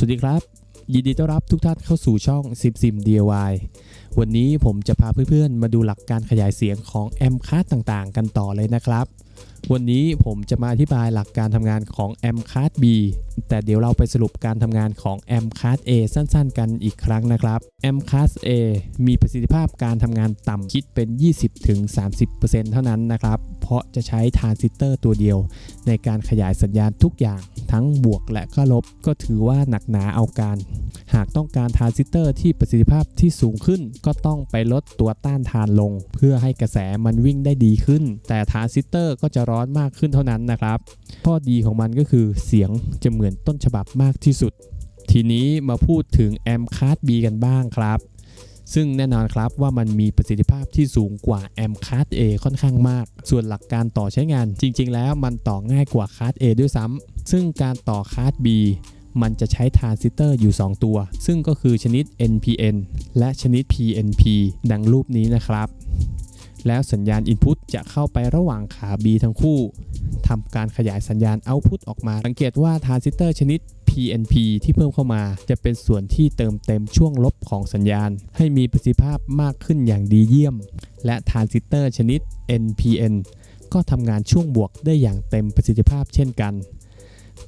สวัสดีครับ ยินดีต้อนรับทุกท่านเข้าสู่ช่องซิมซิม DIY วันนี้ผมจะพาเพื่อนๆ มาดูหลักการขยายเสียงของแอมคัสต่างๆ กันต่อเลยนะครับ วันนี้ผมจะมาอธิบายหลักการทำงานของแอมคาร์ B แต่เดี๋ยวเราไปสรุปการทำงานของแอมคาร์ A สั้นๆ กันอีกครั้งนะครับแอมคาร์ A มีประสิทธิภาพการทำงานต่ำคิดเป็น 20-30%เท่านั้นนะครับ เพราะจะใช้ทรานซิสเตอร์ตัวเดียว ในการขยายสัญญาณทุกอย่างทั้งบวกและก็ลบก็ถือว่าหนักหนาเอาการ หากต้องการทรานซิสเตอร์ที่ประสิทธิภาพที่สูงขึ้น ก็ต้องไปลดตัวต้านทานลง เพื่อให้กระแสมันวิ่งได้ดีขึ้น แต่ทรานซิสเตอร์ก็จะร้อนมากขึ้นเท่านั้นนะครับ ข้อดีของมันก็คือเสียงจะเหมือนต้นฉบับมากที่สุด ทีนี้มาพูดถึงแอมคาร์ด B กันบ้างครับซึ่งแน่นอนครับว่ามันมีประสิทธิภาพที่สูงกว่าแอมคาร์ด A ค่อนข้างมาก ส่วนหลักการต่อใช้งานจริง ๆ แล้วมันต่อง่ายกว่าคาร์ด A ด้วยซ้ำซึ่งการต่อคาร์ด B มันจะใช้ทรานซิสเตอร์อยู่ 2 ตัว ซึ่งก็คือชนิด NPN และชนิด PNP ดังรูปนี้นะครับ แล้วสัญญาณ Input จะเข้าไประหว่างขา B ทั้งคู่ทำการขยายสัญญาณ Output ออกมา สังเกตว่าทรานซิสเตอร์ชนิด PNP ที่เพิ่มเข้ามาจะเป็นส่วนที่เติมเต็มช่วงลบของสัญญาณ ให้มีประสิทธิภาพมากขึ้นอย่างดีเยี่ยม และทรานซิสเตอร์ชนิด NPN ก็ทำงานช่วงบวกได้อย่างเต็มประสิทธิภาพเช่นกัน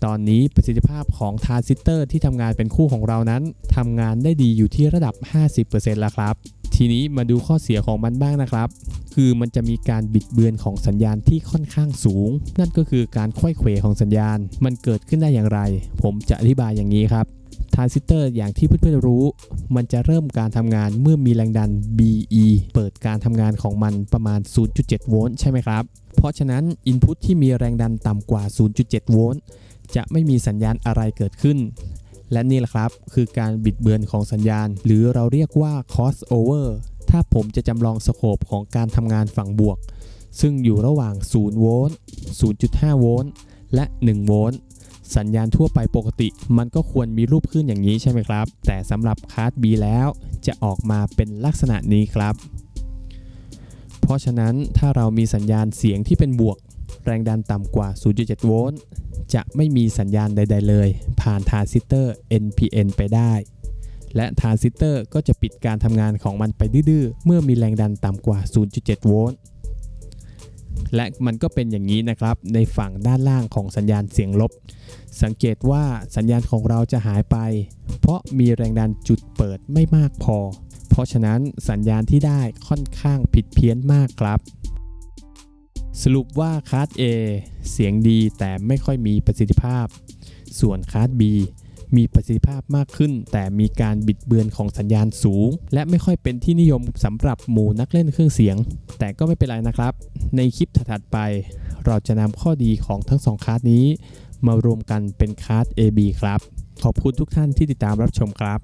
ตอนนี้ประสิทธิภาพของทารานซิสเตอร์ที่ทำงานเป็นคู่ของเรานั้นทำงานได้ดีอยู่ที่ระดับ 50%แล้วครับ ทีนี้มาดูข้อเสียของมันบ้างนะครับ คือมันจะมีการบิดเบือนของสัญญาณที่ค่อนข้างสูง นั่นก็คือการควยเขวของสัญญาณ มันเกิดขึ้นได้อย่างไร ผมจะอธิบายอย่างนี้ครับทรานซิสเตอร์อย่างที่เพื่อนๆรู้ มันจะเริ่มการทำงานเมื่อมีแรงดัน BE เปิดการทำงานของมันประมาณ 0.7 โวลต์ใช่ไหมครับ เพราะฉะนั้น Input ที่มีแรงดันต่ำกว่า 0.7 โวลต์ จะไม่มีสัญญาณอะไรเกิดขึ้น และนี่แหละครับคือการบิดเบือนของสัญญาณ หรือเราเรียกว่า crossover ถ้าผมจะจำลองสโคปของการทำงานฝั่งบวก ซึ่งอยู่ระหว่าง 0 โวลต์ 0.5 โวลต์ และ 1 โวลต์ สัญญาณทั่วไปปกติ มันก็ควรมีรูปขึ้นอย่างนี้ใช่ไหมครับ แต่สำหรับคาร์ด B แล้วจะออกมาเป็นลักษณะนี้ครับ เพราะฉะนั้นถ้าเรามีสัญญาณเสียงที่เป็นบวก แรงดันต่ำกว่า 0.7 โวลต์ จะไม่มีสัญญาณใด ๆ เลย ผ่านทรานซิสเตอร์ NPN ไปได้ และทรานซิสเตอร์ก็จะปิดการทำงานของมันไปดื้อเมื่อมีแรงดันต่ำกว่า 0.7 โวลต์ และมันก็เป็นอย่างนี้นะครับ ในฝั่งด้านล่างของสัญญาณเสียงลบ สังเกตว่าสัญญาณของเราจะหายไป เพราะมีแรงดันจุดเปิดไม่มากพอ เพราะฉะนั้นสัญญาณที่ได้ค่อนข้างผิดเพี้ยนมากครับ สรุปว่าคาร์ด A เสียงดีแต่ไม่ค่อยมีประสิทธิภาพ ส่วนคาร์ด B มีประสิทธิภาพมากขึ้น แต่มีการบิดเบือนของสัญญาณสูง และไม่ค่อยเป็นที่นิยมสำหรับหมู่นักเล่นเครื่องเสียง แต่ก็ไม่เป็นไรนะครับ ในคลิปถัดไป เราจะนำข้อดีของทั้งสองคาร์ดนี้ มารวมกันเป็นคาร์ด AB ครับ ขอบคุณทุกท่านที่ติดตามรับชมครับ